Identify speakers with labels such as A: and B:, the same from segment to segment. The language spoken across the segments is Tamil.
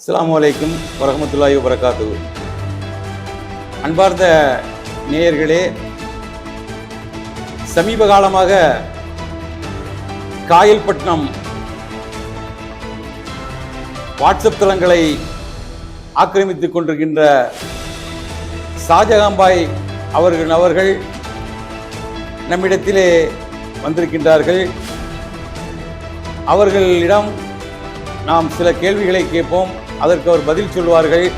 A: அஸ்லாம் அலைக்கும் வரமத்துல்லாஹி வரகாத்து அன்பார்ந்த நேயர்களே சமீப காலமாக காயல்பட்டினம் வாட்ஸ்அப் தளங்களை ஆக்கிரமித்துக் கொண்டிருக்கின்ற ஷாஜகாம்பாய் அவர்கள் அவர்கள் நம்மிடத்திலே வந்திருக்கின்றார்கள். அவர்களிடம் நாம் சில கேள்விகளை கேட்போம். அதற்கு அவர் பதில் சொல்வார்கள்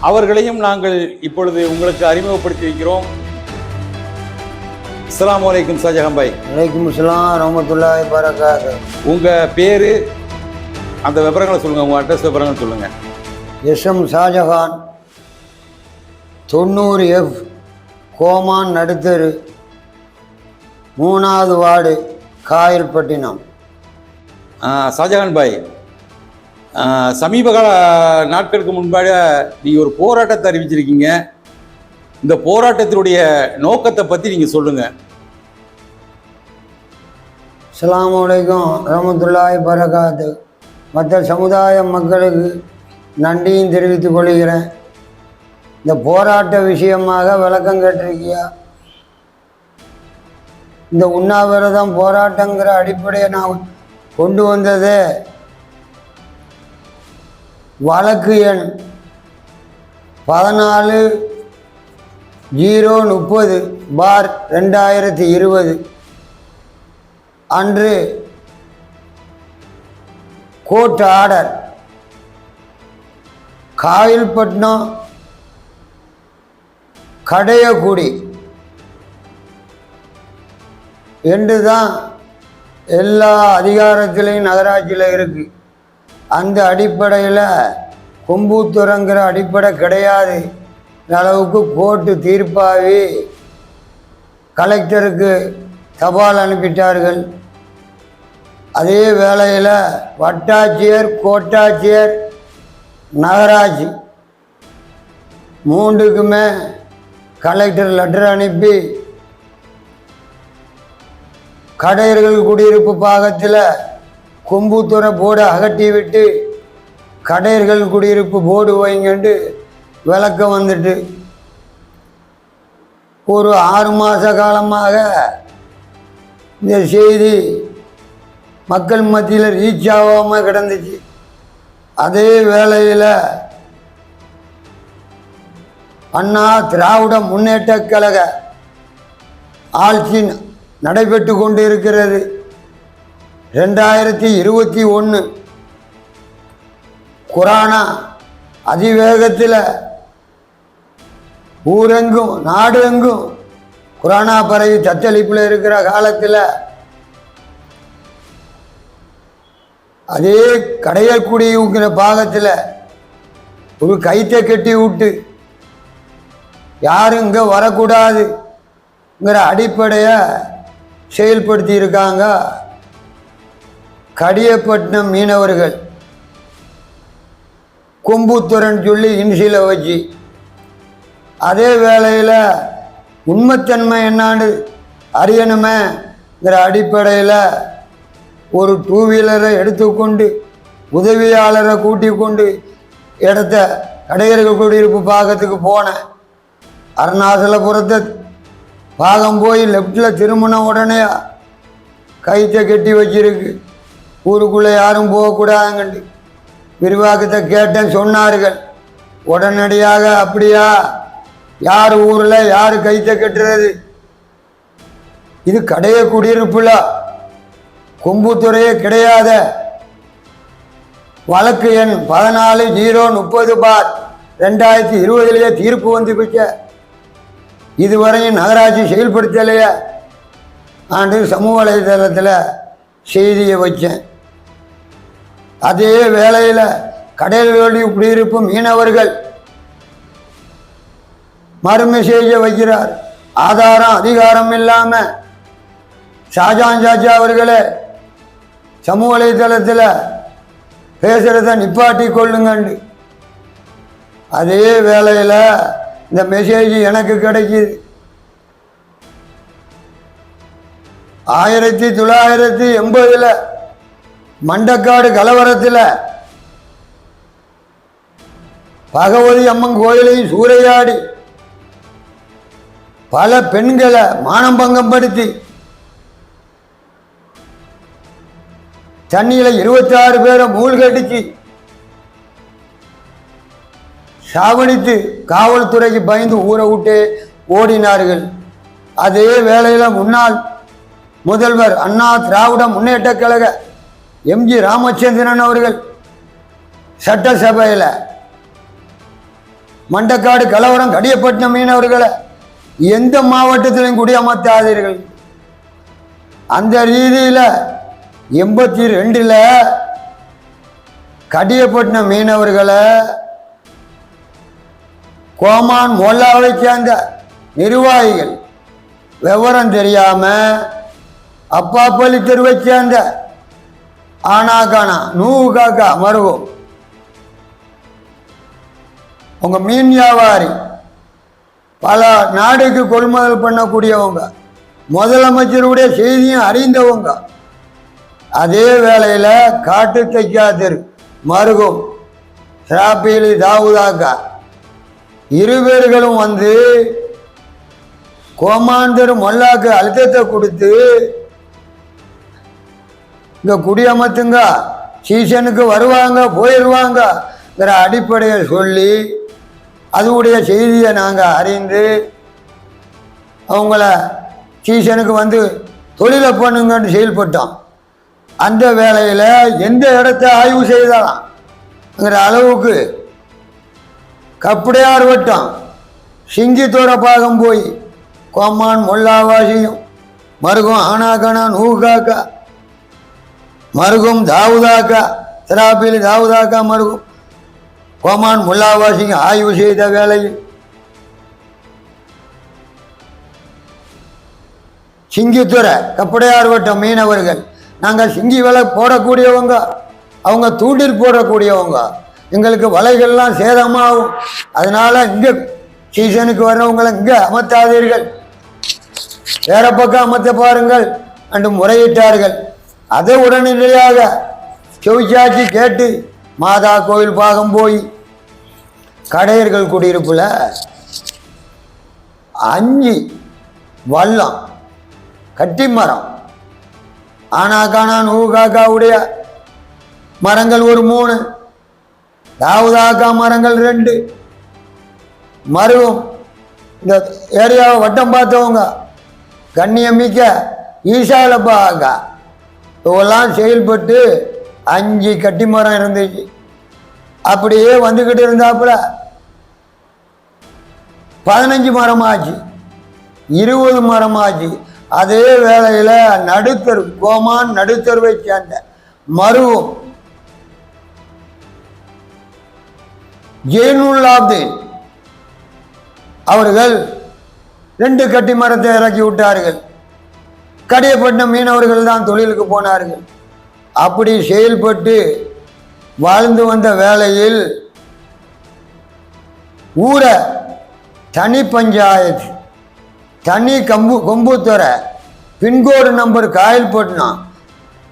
A: அவர்களையும் நாங்கள் இப்பொழுது உங்களுக்கு அறிமுகப்படுத்தி வைக்கிறோம் அஸ்ஸலாமு அலைக்கும் ஷாஜகான் பாய்.
B: வலைக்கும் அஸ்ஸலாம் ரஹமத்துல்லாஹி வரகாத்து
A: உங்க பேரு அந்த விவரங்களை சொல்லுங்க உங்க அட்ரஸ் விவரங்களை சொல்லுங்க.
B: எஸ் எம் ஷாஜஹான் தொண்ணூறு எஃப் கோமான் நடுத்தரு மூணாவது வார்டு காயல்பட்டினம்.
A: ஆ, ஷாஜகான் பாய். சமீப கால நாட்களுக்கு முன்பாக நீங்கள் ஒரு போராட்டத்தை அறிவிச்சிருக்கீங்க. இந்த போராட்டத்தினுடைய நோக்கத்தை பற்றி நீங்கள் சொல்லுங்கள்
B: அஸ்லாம் அலைக்கும் ரஹமத்துல்லாஹி பரகாத்து மற்ற சமுதாய மக்களுக்கு நன்றியும் தெரிவித்துக் கொள்கிறேன். இந்த போராட்ட விஷயமாக விளக்கம் கேட்டிருக்கியா? இந்த உண்ணாவிரதம் போராட்டங்கிற அடிப்படையை நான் கொண்டு வந்ததே வழக்கு எண் பதினாலு ஜீரோ முப்பது பார் ரெண்டாயிரத்தி இருபது. அன்று கோர்ட் ஆர்டர். காயல்பட்டினம் கடையக்குடி என்று தான் எல்லா அதிகாரத்திலையும் நகராட்சியில் இருக்குது அந்த அடிப்படையில் கொம்பூத்துறங்கிற அடிப்படை கிடையாது. அளவுக்கு கோர்ட்டு தீர்ப்பாகி கலெக்டருக்கு தபால் அனுப்பிட்டார்கள். அதே வேளையில் வட்டாட்சியர் கோட்டாட்சியர் நகராட்சி மூன்றுக்குமே கலெக்டர் லெட்டர் அனுப்பி கடையர்கள் குடியிருப்பு பாகத்தில் கொம்புத்துறை போர்டை அகட்டி விட்டு கடையர்கள் குடியிருப்பு போர்டு வைங்கன்ட்டு விளக்கம் வந்துட்டு. ஒரு ஆறு மாத காலமாக இந்த செய்தி மக்கள் மத்தியில் ரீச் ஆகாமல் கிடந்துச்சு. அதே வேளையில் அண்ணா திராவிட முன்னேற்ற கழக ஆட்சி நடைபெற்று கொண்டு இருக்கிறது ரெண்டாயிரத்தி இருபத்தி ஒன்று கொரோனா அதிவேகத்தில் ஊரெங்கும் நாடு எங்கும் கொரோனா பரவி தத்தளிப்பில் இருக்கிற காலத்தில் அதே கடையக்குடிங்கிற பாகத்தில் ஒரு கைத்தை கட்டி விட்டு யாரும் இங்கே வரக்கூடாதுங்கிற அடிப்படையை செயல்படுத்தியிருக்காங்க கடியப்பட்டினம் மீனவர்கள். கொம்புத்துறன் சொல்லி இன்சில வச்சு அதே வேளையில் உண்மைத்தன்மை என்னான்னு அறியணுமேங்கிற அடிப்படையில் ஒரு டூ வீலரை எடுத்துக்கொண்டு உதவியாளரை கூட்டி கொண்டு இடத்த கடையர்கள் குடியிருப்பு பாகத்துக்கு போனேன் அருணாசலபுரத்தை பாகம் போய் லெஃப்டில் திரும்பின உடனே கைத்தை கட்டி வச்சிருக்கு. ஊருக்குள்ளே யாரும் போகக்கூடாதுங்கண்டு. விரிவாக்கத்தை கேட்டேன் சொன்னார்கள். உடனடியாக அப்படியா? யார் ஊரில் யார் கைத்தை கட்டுறது? இது கடைய குடியிருப்புல? கொம்புத்துறையே கிடையாத. வழக்கு எண் பதினாலு ஜீரோ முப்பது பார் ரெண்டாயிரத்தி இருபதுலேயே தீர்ப்பு வந்து பிச்ச இதுவரையும் நகராட்சி செயல்படுத்தலையே? ஆண்டு சமூக வலைதளத்தில் செய்தியை வச்சேன். அதே வேளையில் கடல்வெளி குடியிருப்பும் மீனவர்கள் மறுமை செய்ய வைக்கிறார். ஆதாரம் அதிகாரம் இல்லாமல் ஷாஜான் சாஜா அவர்களே சமூக வலைதளத்தில் பேசுகிறத நிப்பாட்டி கொள்ளுங்கண்டு. அதே வேளையில் இந்த மெசேஜ் எனக்கு கிடைக்கிது. ஆயிரத்தி தொள்ளாயிரத்தி எண்பதில் மண்டக்காடு கலவரத்தில் பகவதி அம்மன் கோயிலையும் சூறையாடி பல பெண்களை மானம் பங்கப்படுத்தி தண்ணியில் இருபத்தாறு பேரை மூழ்கடிச்சு சாவடித்து காவல்துறைக்கு பயந்து ஊரை விட்டு ஓடினார்கள். அதே வேளையில் முன்னாள் முதல்வர் அண்ணா திராவிட முன்னேற்ற கழக எம்ஜி ராமச்சந்திரன் அவர்கள் சட்டசபையில் மண்டக்காடு கலவரம் கடியப்பட்டினம் மீனவர்களை எந்த மாவட்டத்திலையும் குடியமர்த்தாதீர்கள். அந்த ரீதியில் எண்பத்தி ரெண்டில் கடியப்பட்டினம் மீனவர்களை கோமான் மொல்லாவை சேர்ந்த நிர்வாகிகள் விவரம் தெரியாமல் அப்பாப்பள்ளி தெருவை சேர்ந்த ஆனாகானா நூகாகா காக்கா மருகும் உங்க மீன் வியாபாரி பல நாடுக்கு கொள்முதல் பண்ணக்கூடியவங்க முதலமைச்சருடைய செய்தியும் அறிந்தவங்க அதே வேளையில் காட்டு தைக்காதர் மருகும் சிராப்பேலி தாவுதாக்கா இருவேர்களும் வந்து கோமாந்தர் மொல்லாக்கு அழுத்தத்தை கொடுத்து இங்க குடியமர்த்துங்க. சீசனுக்கு வருவாங்க போயிடுவாங்கங்கிற அடிப்படையில் சொல்லி அதுவுடைய செய்தியை நாங்கள் அறிந்து அவங்கள சீசனுக்கு வந்து தொழிலை பண்ணுங்கன்னு செயல்பட்டோம். அந்த வேலையில் எந்த இடத்த ஆய்வு செய்தாலாம்ங்கிற அளவுக்கு கப்படையார் வட்டம் சிங்கித்தோட பாகம் போய் கோமான் மொல்லாவாசியும் மருகம் ஆனாக்கணா நூகாக்கா மருகும் தாவுதாக்கா திராப்பிலி தாவுதாக்கா மருகும். கோமான் முல்லாவாசிங்க ஆய்வு செய்த வேளையில் சிங்கித்துறை கப்படையார் வட்டம் மீனவர்கள் நாங்கள் சிங்கி வலை போடக்கூடியவங்க அவங்க தூண்டில் போடக்கூடியவங்க. எங்களுக்கு வலைகள்லாம் சேதமாகும். அதனால் இங்கே சீசனுக்கு வர்றவங்களை இங்கே அமர்த்தாதீர்கள். வேற பக்கம் அமர்த்த பாருங்கள். என்று முறையிட்டார்கள். அதை உடனடியாக செவிச்சாட்சி கேட்டு மாதா கோயில் பாகம் போய் கடையர்கள் குடியிருப்பில் அஞ்சு வல்லம் கட்டி மரம் ஆனாக்கானா நூகாக்காவுடைய மரங்கள் ஒரு மூணு தாவுதாக்கா மரங்கள் ரெண்டு மருவம் இந்த ஏரியாவை வட்டம் பார்த்தவங்க கண்ணியமிக்க ஈசாலப்பா அக்கா இவெல்லாம் செயல்பட்டு அஞ்சு கட்டி மரம் இருந்துச்சு. அப்படியே வந்துக்கிட்டு இருந்தாப்புல பதினஞ்சு மரம் ஆச்சு இருபது மரம் ஆச்சு அதே வேளையில் நடுத்தரு கோமான் நடுத்தருவை சேர்ந்த மருவம் ஜெயினுல்லாப்தீன் அவர்கள் ரெண்டு கட்டி மரத்தை இறக்கி விட்டார்கள். கடியப்பட்ட மீனவர்கள் தான் தொழிலுக்கு போனார்கள். அப்படி செயல்பட்டு வாழ்ந்து வந்த வேளையில் ஊரை தனி பஞ்சாயத்து தனி கம்பு கொம்புத்துறை பின்கோடு நம்பர் காயல்பட்டினம்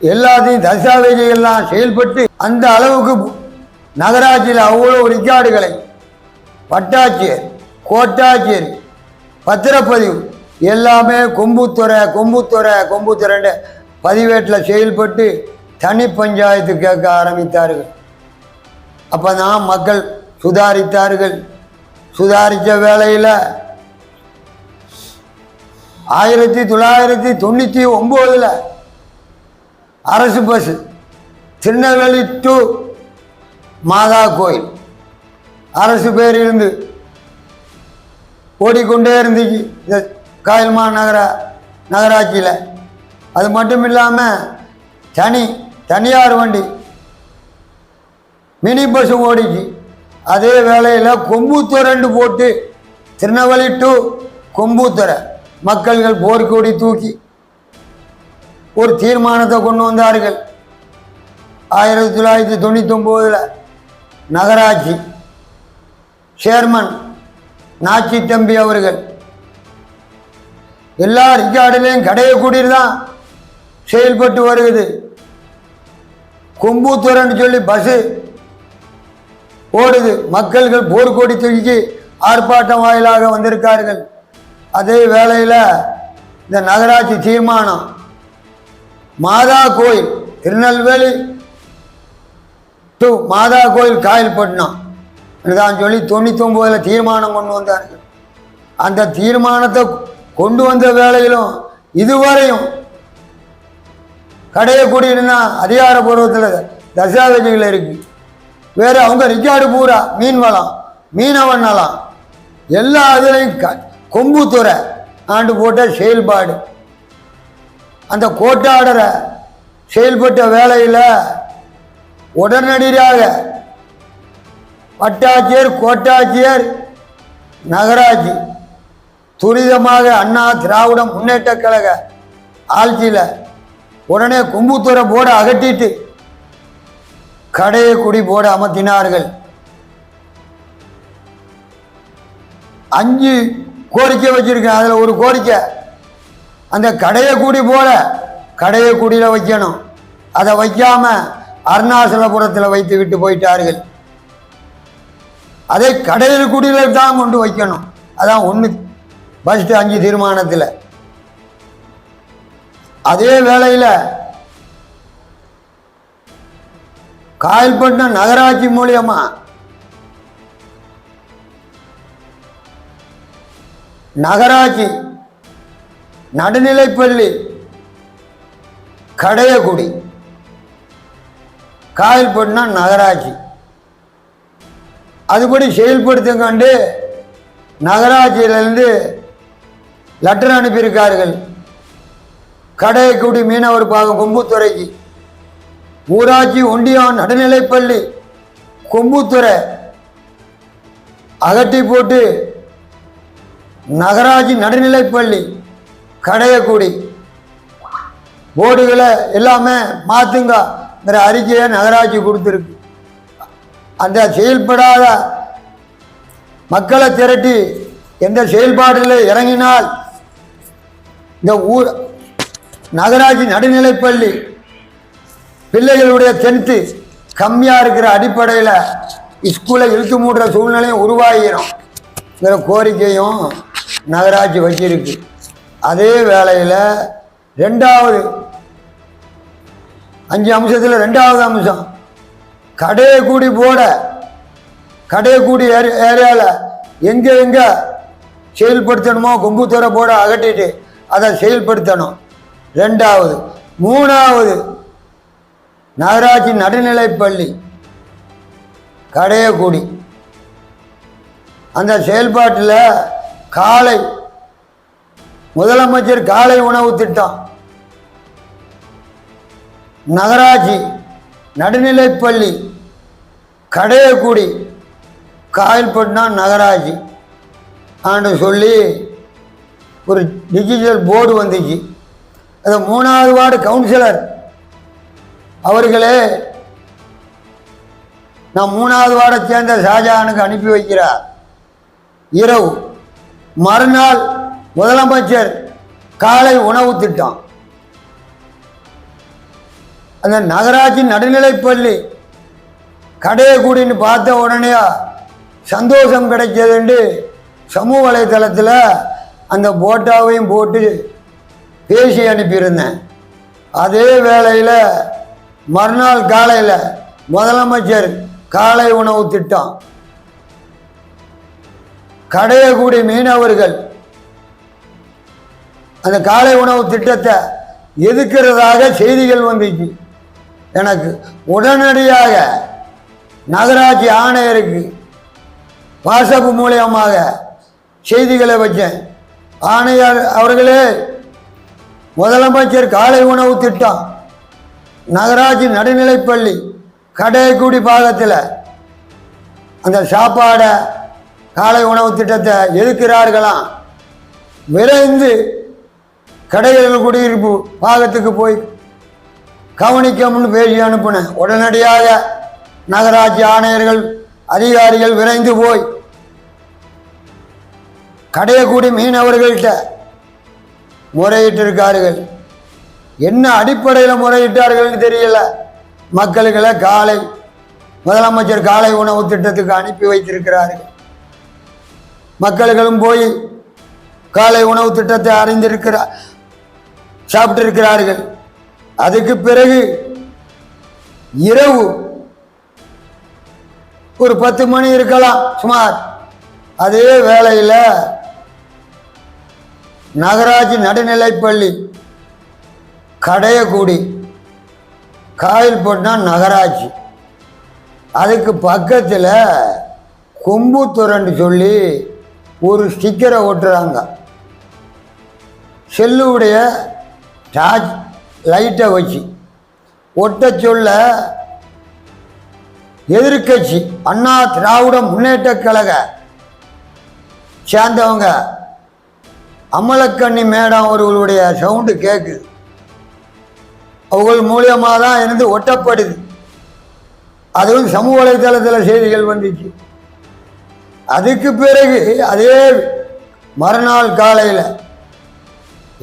B: எல்லாத்தையும் தசாவேதிகள்லாம் செயல்பட்டு அந்த அளவுக்கு நகராட்சியில் அவ்வளோ ரிக்கார்டுகளை வட்டாட்சியர் கோட்டாட்சியர் பத்திரப்பதிவு எல்லாமே கொம்புத்துறை கொம்புத்துறை கொம்புத்துறைன்னு பதிவேட்டில் செயல்பட்டு தனி பஞ்சாயத்து கேட்க ஆரம்பித்தார்கள். அப்போ தான் மக்கள் சுதாரித்தார்கள். சுதாரித்த வேலையில் ஆயிரத்தி தொள்ளாயிரத்தி தொண்ணூற்றி ஒம்போதில் அரசு பஸ் திருநெல்வேலி டு மாதா கோயில். அரசு பேர் இருந்து ஓடிக்கொண்டே இருந்துச்சு. இந்த காயல்மா நகர நகராட்சியில். அது மட்டும் இல்லாமல் தனி தனியார் வண்டி மினி பஸ் ஓடிச்சு. அதே வேளையில் கொம்புத்துறைன்னு போட்டு திருநெல்வேலி டு கொம்புத்துறை மக்கள்கள் போர்க்கொடி தூக்கி ஒரு தீர்மானத்தை கொண்டு வந்தார்கள். ஆயிரத்தி தொள்ளாயிரத்தி தொண்ணூற்றி ஒம்போதில் நகராட்சி சேர்மன் நாச்சி தம்பி அவர்கள் எல்லா ரிக்கார்டிலையும் கடையக்கூடியது தான் செயல்பட்டு வருகிறது. கொம்புத்துறைன்னு சொல்லி பஸ்ஸு ஓடுது. மக்கள்கள் போர்க்கொடி தூக்கி ஆர்ப்பாட்டம் வாயிலாக வந்திருக்கார்கள். அதே வேளையில் இந்த நகராட்சி தீர்மானம் மாதா கோயில் திருநெல்வேலி டு மாதா கோயில் காயல்பட்டினம் தான் சொல்லி தொண்ணூத்தொம்போதில் தீர்மானம் கொண்டு வந்தார்கள். அந்த தீர்மானத்தை கொண்டு வந்த வேலையிலும் இதுவரையும் கடையக்கூடியனா அதிகாரப்பூர்வத்தில் தசாவதிகள் இருக்கு. வேறு அவங்க ரிக்கார்டு பூரா மீன் வளம் மீனவன் நலம். எல்லா இதுலையும் க கொம்புத்துறை ஆண்டு போட்ட செயல்பாடு. அந்த கோட்டாடரை செயல்பட்ட வேலையில் உடனடியாக வட்டாட்சியர் கோட்டாட்சியர் நகராட்சி துரிதமாக அண்ணா திராவிட முன்னேற்ற கழக ஆட்சியில் உடனே கும்புத்துறை போர்டை அகட்டிட்டு கடையை குடி போர்டை அமர்த்தினார்கள். அஞ்சு கோரிக்கை வச்சிருக்கேன். அதில் ஒரு கோரிக்கை அந்த கடையை கூடி போல கடையை குடியில் வைக்கணும். அதை வைக்காம அருணாசலபுரத்தில் வைத்து விட்டு போயிட்டார்கள். அதை கடையில் குடியில் தான் கொண்டு வைக்கணும். அதான் ஒன்று ஃபஸ்ட்டு அஞ்சு தீர்மானத்தில். அதே வேளையில் காயல்பட்டினம் நகராட்சி மூலியமா நகராட்சி நடுநிலைப்பள்ளி கடையக்குடி காயல்பட்டினம் நகராட்சி. அதுபடி செயல்படுத்துங்கண்டு நகராட்சியிலிருந்து லெட்டர் அனுப்பியிருக்கார்கள். கடையக்குடி மீனவர் பாகம் கொம்புத்துறைக்கு. ஊராட்சி ஒன்றியம் நடுநிலைப்பள்ளி கொம்புத்துறை. அகட்டி போட்டு நகராட்சி நடுநிலைப்பள்ளி கடையக்குடி போர்டுகளை எல்லாமே மாற்றுங்கிற அறிக்கையை நகராட்சி கொடுத்துருக்கு. அந்த செயல்படாத மக்களை திரட்டி எந்த செயல்பாட்டில் இறங்கினால் இந்த ஊர் நகராட்சி நடுநிலைப்பள்ளி பிள்ளைகளுடைய டென்த்து கம்மியாக இருக்கிற அடிப்படையில் ஸ்கூலை இழுத்து மூடுற சூழ்நிலையும் உருவாகிடும் கோரிக்கையும் நகராட்சி வச்சிருக்கு. அதே வேளையில் ரெண்டாவது அஞ்சு அம்சத்தில் ரெண்டாவது அம்சம் கடையை கூடி போட கடையை கூடி ஏரியாவில் எங்கே எங்கே செயல்படுத்தணுமோ கொம்புத்துறை போட அகட்டிட்டு அதை செயல்படுத்தணும். ரெண்டாவது மூணாவது நகராட்சி நடுநிலைப்பள்ளி கடையக்குடி அந்த செயல்பாட்டில் காலை முதலமைச்சர் காலை உணவு திட்டம். நகராட்சி நடுநிலைப்பள்ளி கடையக்குடி காயல்பட்டினம் நகராட்சி. ஆண்டு சொல்லி ஒரு டிஜிட்டல் போர்டு வந்துச்சு அது மூணாவது வார்டு கவுன்சிலர் அவர்களே நான் மூணாவது வார்டை சேர்ந்த ஷாஜஹானுக்கு அனுப்பி வைக்கிறார். இரவு மறுநாள் முதலமைச்சர் காலை உணவு திட்டம். அந்த நகராட்சி நடுநிலைப்பள்ளி கடையை கூடின்னு பார்த்த உடனே சந்தோஷம் கிடைச்சதுண்டு சமூக வலைத்தளத்தில் அந்த போட்டாவையும் போட்டு பேசி அனுப்பியிருந்தேன். அதே வேளையில் மறுநாள் காலையில் முதலமைச்சர் காலை உணவு திட்டம். கடையக்கூடிய மீனவர்கள் அந்த காலை உணவு திட்டத்தை எதிர்க்கிறதாக செய்திகள் வந்துச்சு. எனக்கு உடனடியாக நகராட்சி ஆணையருக்கு வாட்ஸ்அப் மூலியமாக செய்திகளை வச்சேன். ஆணையர் அவர்களே முதலமைச்சர் காலை உணவு திட்டம் நகராட்சி நடுநிலைப்பள்ளி கடையக்குடி பாகத்தில் அந்த சாப்பாடை காலை உணவு திட்டத்தை எதிர்க்கிறார்களாம் விரைந்து கடைகள் குடியிருப்பு பாகத்துக்கு போய் கவனிக்கணும்னு பேசி அனுப்பினேன். உடனடியாக நகராட்சி ஆணையர்கள் அதிகாரிகள் விரைந்து போய் கடையக்கூடி மீனவர்கள்ட்ட முறையிட்டிருக்கார்கள். என்ன அடிப்படையில் முறையிட்டார்கள்னு தெரியல. மக்களுக்களை காலை முதலமைச்சர் காலை உணவு திட்டத்துக்கு அனுப்பி வைத்திருக்கிறார்கள். மக்கள்களும் போய் காலை உணவு திட்டத்தை அறிந்திருக்கிறார் சாப்பிட்டிருக்கிறார்கள். அதுக்கு பிறகு இரவு ஒரு பத்து மணி இருக்கலாம் சுமார். அதே வேலையில் நகராட்சி நடுநிலைப்பள்ளி கடையக்கூடி காயல்பட்டினா நகராட்சி அதுக்கு பக்கத்தில் கொம்புத்துறன்னு சொல்லி ஒரு ஸ்டிக்கரை ஒட்டுறாங்க. செல்லுடைய டார்ச் லைட்டை வச்சு ஒட்ட சொல்ல எதிர்க்கட்சி அண்ணா திராவிட முன்னேற்ற கழக சேர்ந்தவங்க அமலக்கண்ணி மேடம் அவர்களுடைய சவுண்டு கேட்குது அவர்கள் மூலியமாக தான் இருந்து ஒட்டப்படுது. அதுவும் சமூக வலைதளத்தில் செய்திகள் வந்துச்சு. அதுக்கு பிறகு அதே மறுநாள் காலையில்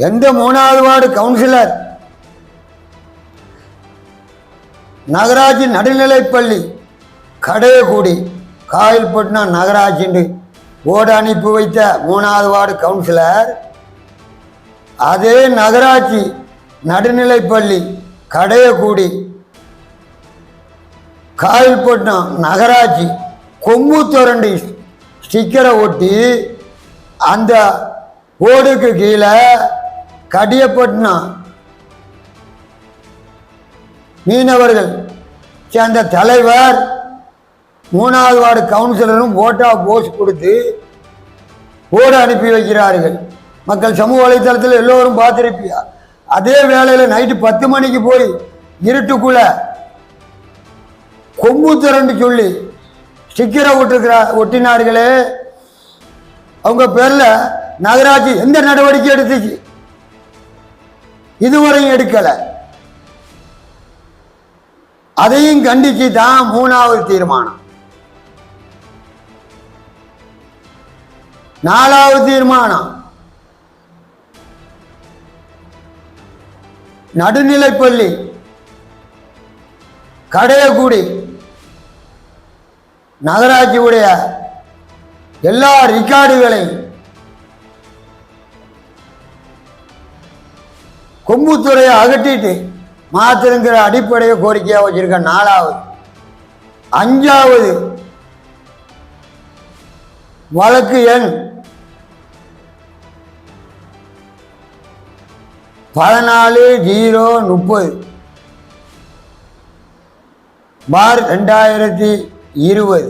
B: எந்த மூணாவது வார்டு கவுன்சிலர் நகராட்சி நடுநிலைப்பள்ளி கடையக்கூடி காயல்பட்டினம் நகராட்சின்னு ஓடு அனுப்பி வைத்த மூணாவது வார்டு கவுன்சிலர் அதே நகராட்சி நடுநிலைப்பள்ளி கடையக்கூடி காயல்பட்டினம் நகராட்சி கொம்பு துரண்டி ஸ்டிக்கரை ஒட்டி அந்த ஓடுக்கு கீழே கடியப்பட்டினம் மீனவர்கள் சேர்ந்த தலைவர் மூணாவது வார்டு கவுன்சிலரும் ஓட்டா போஸ் கொடுத்து ஓடு அனுப்பி வைக்கிறார்கள். மக்கள் சமூக வலைத்தளத்தில் எல்லோரும் பார்த்துருப்பியா அதே வேளையில் நைட்டு பத்து மணிக்கு போய் இருட்டுக்குள்ள கொம்பு திரண்டு சொல்லி ஸ்டிக்கரை ஒட்டுக்கிறா ஒட்டினார்களே. அவங்க பேரில் நகராட்சி எந்த நடவடிக்கை எடுத்துச்சு? இதுவரையும் எடுக்கலை. அதையும் கண்டிச்சு தான் மூணாவது தீர்மானம். நாலாவது தீர்மானம். நடுநிலைப்பள்ளி கடையக்கூடி நகராட்சியுடைய எல்லா ரெக்கார்டுகளையும் கொம்புத்துறையை அகற்றிட்டு மாத்திருங்கிற அடிப்படையை கோரிக்கையாக வச்சிருக்க நாலாவது. அஞ்சாவது வழக்கு எண் பதினாலு ஜீரோ முப்பது. பார் ரெண்டாயிரத்தி இருபது.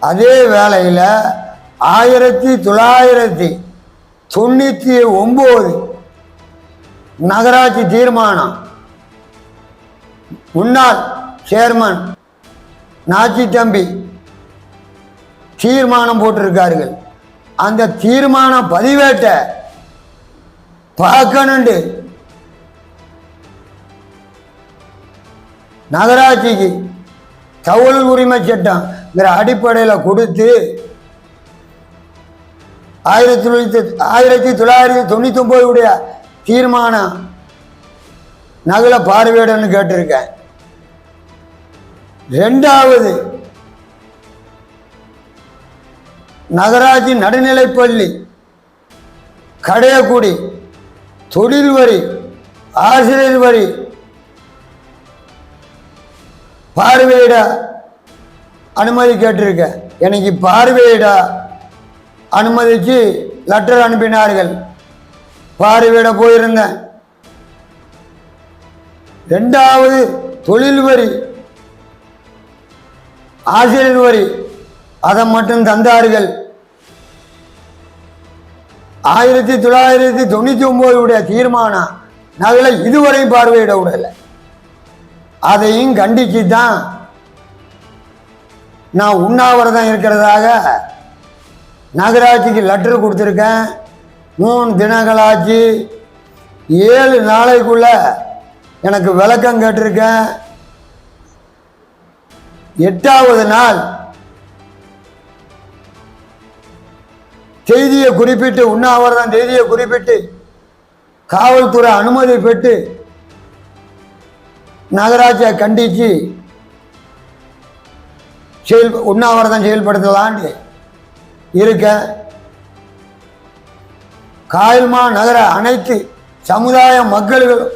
B: அதே வேளையில் ஆயிரத்தி தொள்ளாயிரத்தி தொண்ணூற்றி ஒம்பது நகராட்சி தீர்மானம். முன்னாள் சேர்மன் நாச்சி தம்பி தீர்மானம் போட்டிருக்கார்கள். அந்த தீர்மான பதிவேட்டை பார்க்கணுண்டு. நகராட்சிக்கு தகவல் உரிமை சட்டம்ங்கிற அடிப்படையில் கொடுத்து ஆயிரத்தி தொள்ளாயிரத்தி ஆயிரத்தி தொள்ளாயிரத்தி தொண்ணூற்றி ஒம்போதுடைய தீர்மானம் நகலை பார்வையிடன்னு கேட்டிருக்கேன். ரெண்டாவது நகராட்சி நடுநிலைப்பள்ளி கடையக்குடி தொழில் வரி ஆசிரியர் வரி பார்வையிட அனுமதி கேட்டிருக்கேன் எனக்கு பார்வையிட அனுமதிச்சு லெட்டர் அனுப்பினார்கள். பார்வையிட போயிருந்தேன். ரெண்டாவது தொழில் வரி ஆசிரியர் வரி அதை மட்டும் தந்தார்கள். ஆயிரத்தி தொள்ளாயிரத்தி தொண்ணூற்றி ஒம்போதுடைய தீர்மானம் நகலை இதுவரை பார்வையிட விடலை. அதையும் கண்டிச்சு தான் நான் உண்ணாவிரதம் இருக்கிறதாக நகராட்சிக்கு லெட்டர் கொடுத்துருக்கேன். மூணு தினங்களாச்சு ஏழு நாளைக்குள்ள எனக்கு விளக்கம் கேட்டிருக்கேன். எட்டாவது நாள் செய்தியை குறிப்பிட்டு உண்ணாவிரதம் செய்தியை குறிப்பிட்டு காவல்துறை அனுமதி பெற்று நகராட்சியை கண்டித்து செயல் உண்ணாவிரதம் செயல்படுத்தலான்னு இருக்க காயல்மா நகர அனைத்து சமுதாய மக்கள்களும்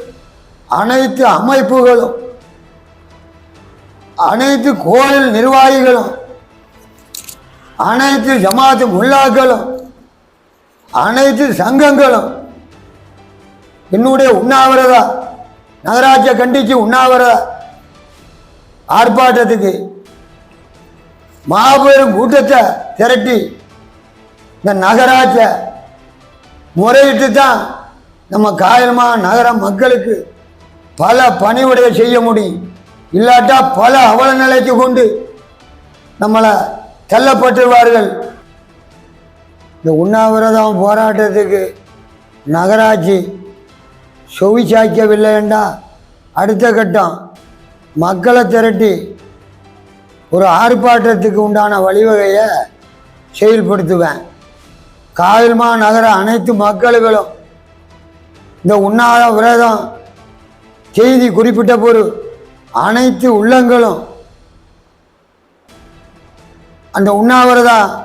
B: அனைத்து அமைப்புகளும் அனைத்து கோயில் நிர்வாகிகளும் அனைத்து ஜமாத்து முல்லாக்களும் அனைத்து சங்கங்களும் என்னுடைய உண்ணாவிரதா நகராட்சியை கண்டித்து உண்ணாவிரத ஆர்ப்பாட்டத்துக்கு மாபெரும் கூட்டத்தை திரட்டி இந்த நகராட்சியை முறையிட்டு தான் நம்ம காயல்மா நகர மக்களுக்கு பல பணிவிடைய செய்ய முடியும். இல்லாட்டா பல அவல நிலைக்கு கொண்டு நம்மளை தள்ளப்பட்டுவார்கள் இந்த உண்ணாவிரதம் போராட்டத்துக்கு நகராட்சி செவிச்சாய்க்கவில்லைண்டா அடுத்த கட்டம் மக்களை திரட்டி ஒரு ஆர்ப்பாட்டத்துக்கு உண்டான வழிவகையை செயல்படுத்துவேன். காயல்மா நகர அனைத்து மக்களுகளும் இந்த உண்ணாத விரதம் செய்தி குறிப்பிட்ட போது அனைத்து உள்ளங்களும் அந்த உண்ணாவிரதம்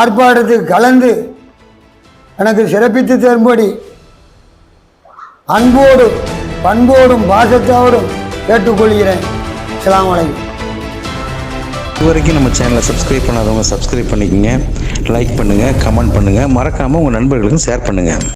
B: ஆர்ப்பாட்டத்துக்கு கலந்து எனக்கு சிறப்பித்து தரும்படி அன்போடு பண்போடும் பாசத்தோடும் கேட்டுக்கொள்கிறேன். அஸ்ஸலாமு வலைக்கம்
C: இது வரைக்கும் நம்ம சேனலை சப்ஸ்கிரைப் பண்ணாதவங்க சப்ஸ்கிரைப் பண்ணிக்கங்க. லைக் பண்ணுங்கள் கமெண்ட் பண்ணுங்கள் மறக்காமல் உங்கள் நண்பர்களுக்கும் ஷேர் பண்ணுங்கள்